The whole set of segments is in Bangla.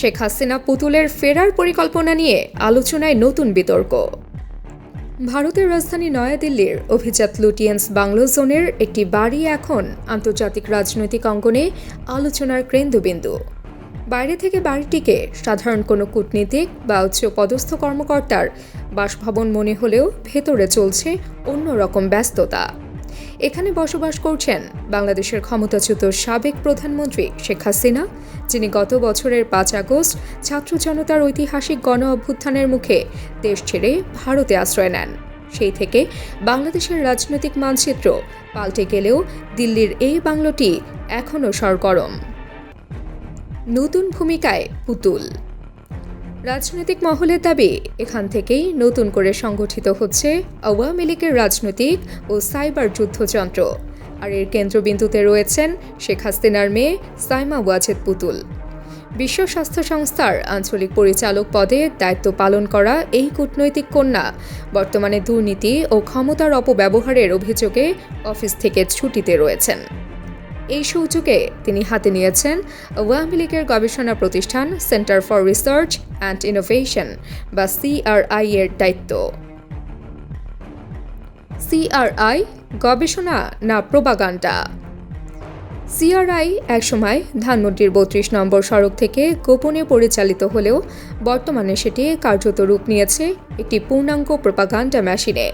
শেখ হাসিনা পুতুলের ফেরার পরিকল্পনা নিয়ে আলোচনায় নতুন বিতর্ক। ভারতের রাজধানী নয়াদিল্লির অভিজাত লুটিয়েন্স বাংলো জোনের একটি বাড়ি এখন আন্তর্জাতিক রাজনৈতিক অঙ্গনে আলোচনার কেন্দ্রবিন্দু। বাইরে থেকে বাড়িটিকে সাধারণ কোনো কূটনীতিক বা উচ্চ পদস্থ কর্মকর্তার বাসভবন মনে হলেও ভেতরে চলছে অন্যরকম ব্যস্ততা। এখানে বসবাস করছেন বাংলাদেশের ক্ষমতাচ্যুত সাবেক প্রধানমন্ত্রী শেখ হাসিনা, যিনি গত বছরের পাঁচ আগস্ট ছাত্র জনতার ঐতিহাসিক গণ অভ্যুত্থানের মুখে দেশ ছেড়ে ভারতে আশ্রয় নেন। সেই থেকে বাংলাদেশের রাজনৈতিক মানচিত্র পাল্টে গেলেও দিল্লির এই বাংলোটি এখনও সরগরম। নতুন ভূমিকায় পুতুল। রাজনৈতিক মহলের দাবি, এখান থেকেই নতুন করে সংগঠিত হচ্ছে আওয়ামী লীগের রাজনৈতিক ও সাইবার যুদ্ধযন্ত্র। আর এর কেন্দ্রবিন্দুতে রয়েছেন শেখ হাসিনার মেয়ে সাইমা ওয়াজেদ পুতুল। বিশ্ব স্বাস্থ্য সংস্থার আঞ্চলিক পরিচালক পদে দায়িত্ব পালন করা এই কূটনৈতিক কন্যা বর্তমানে দুর্নীতি ও ক্ষমতার অপব্যবহারের অভিযোগে অফিস থেকে ছুটিতে রয়েছেন। এই সুযোগে তিনি হাতে নিয়েছেন আওয়ামী লীগের গবেষণা প্রতিষ্ঠান centre for research and innovation, বা সিআরআই এর দায়িত্ব। সিআরআই গবেষণা না প্রবাগান্ডা সিআরআই একসময় ধানমন্ডির বত্রিশ নম্বর সড়ক থেকে গোপনে পরিচালিত হলেও বর্তমানে সেটি কার্যত রূপ নিয়েছে একটি পূর্ণাঙ্গ প্রপাগান্ডা মেশিনে।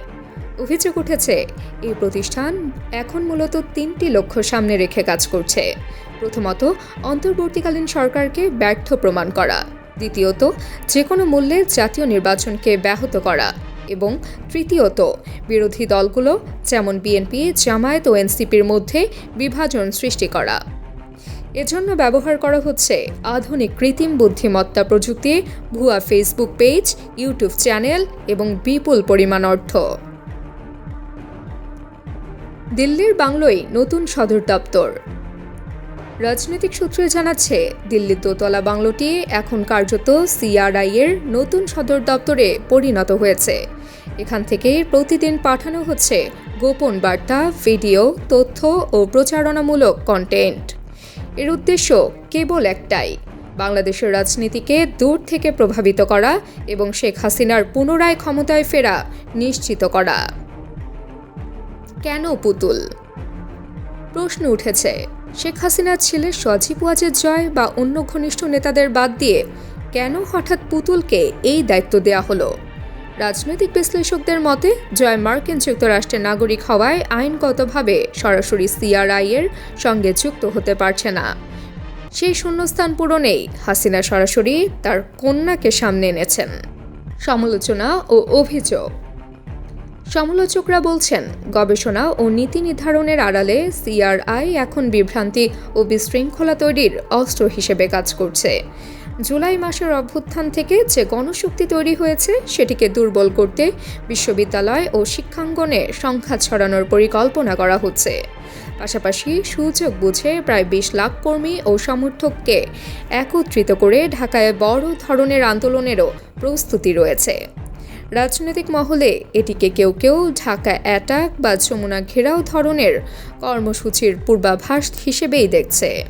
অভিযোগ উঠেছে, এই প্রতিষ্ঠান এখন মূলত তিনটি লক্ষ্য সামনে রেখে কাজ করছে। প্রথমত, অন্তর্বর্তীকালীন সরকারকে ব্যর্থ প্রমাণ করা। দ্বিতীয়ত যে কোনো মূল্যে জাতীয় নির্বাচনকে ব্যাহত করা। এবং তৃতীয়ত, বিরোধী দলগুলো, যেমন বিএনপি, জামায়াত ও এনসিপির মধ্যে বিভাজন সৃষ্টি করা। এজন্য ব্যবহার করা হচ্ছে আধুনিক কৃত্রিম বুদ্ধিমত্তা প্রযুক্তি, ভুয়া ফেসবুক পেজ, ইউটিউব চ্যানেল এবং বিপুল পরিমাণ অর্থ। দিল্লির বাংলোয় নতুন সদর দপ্তর। রাজনৈতিক সূত্রে জানাচ্ছে দিল্লির দোতলা বাংলোটি এখন কার্যত সিআরআই এর নতুন সদর দপ্তরে পরিণত হয়েছে। এখান থেকে প্রতিদিন পাঠানো হচ্ছে গোপন বার্তা, ভিডিও, তথ্য ও প্রচারণামূলক কন্টেন্ট এর উদ্দেশ্য কেবল একটাই, বাংলাদেশের রাজনীতিকে দূর থেকে প্রভাবিত করা এবং শেখ হাসিনার পুনরায় ক্ষমতায় ফেরা নিশ্চিত করা। কেন পুতুল? প্রশ্ন উঠেছে, শেখ হাসিনার ছেলে সজীব ওয়াজের জয় বা অন্য ঘনিষ্ঠ নেতাদের বাদ দিয়ে কেন হঠাৎ পুতুলকে এই দায়িত্ব দেয়া হলো? রাজনৈতিক বিশ্লেষকদের মতে, জয় মার্কিন যুক্তরাষ্ট্রের নাগরিক হওয়ায় আইনগতভাবে সরাসরি সিআরআই এর সঙ্গে যুক্ত হতে পারছে না। সেই শূন্যস্থান পূরণেই হাসিনা সরাসরি তার কন্যাকে সামনে এনেছেন। সমালোচনা ও অভিযোগ। সমালোচকরা বলছেন, গবেষণা ও নীতি নির্ধারণের আড়ালে সিআরআই এখন বিভ্রান্তি ও বিশৃঙ্খলা তৈরির অস্ত্র হিসেবে কাজ করছে। জুলাই মাসের অভ্যুত্থান থেকে যে গণশক্তি তৈরি হয়েছে, সেটিকে দুর্বল করতে বিশ্ববিদ্যালয় ও শিক্ষাঙ্গনে সংখ্যা ছড়ানোর পরিকল্পনা করা হচ্ছে। পাশাপাশি সুযোগ বুঝে প্রায় বিশ লাখ কর্মী ও সমর্থককে একত্রিত করে ঢাকায় বড় ধরনের আন্দোলনেরও প্রস্তুতি রয়েছে। রাজনৈতিক মহলে এটিকে কেউ কেউ ঢাকা অ্যাটাক বা যমুনা ঘেরাও ধরনের কর্মসূচির পূর্বাভাস হিসেবেই দেখছে।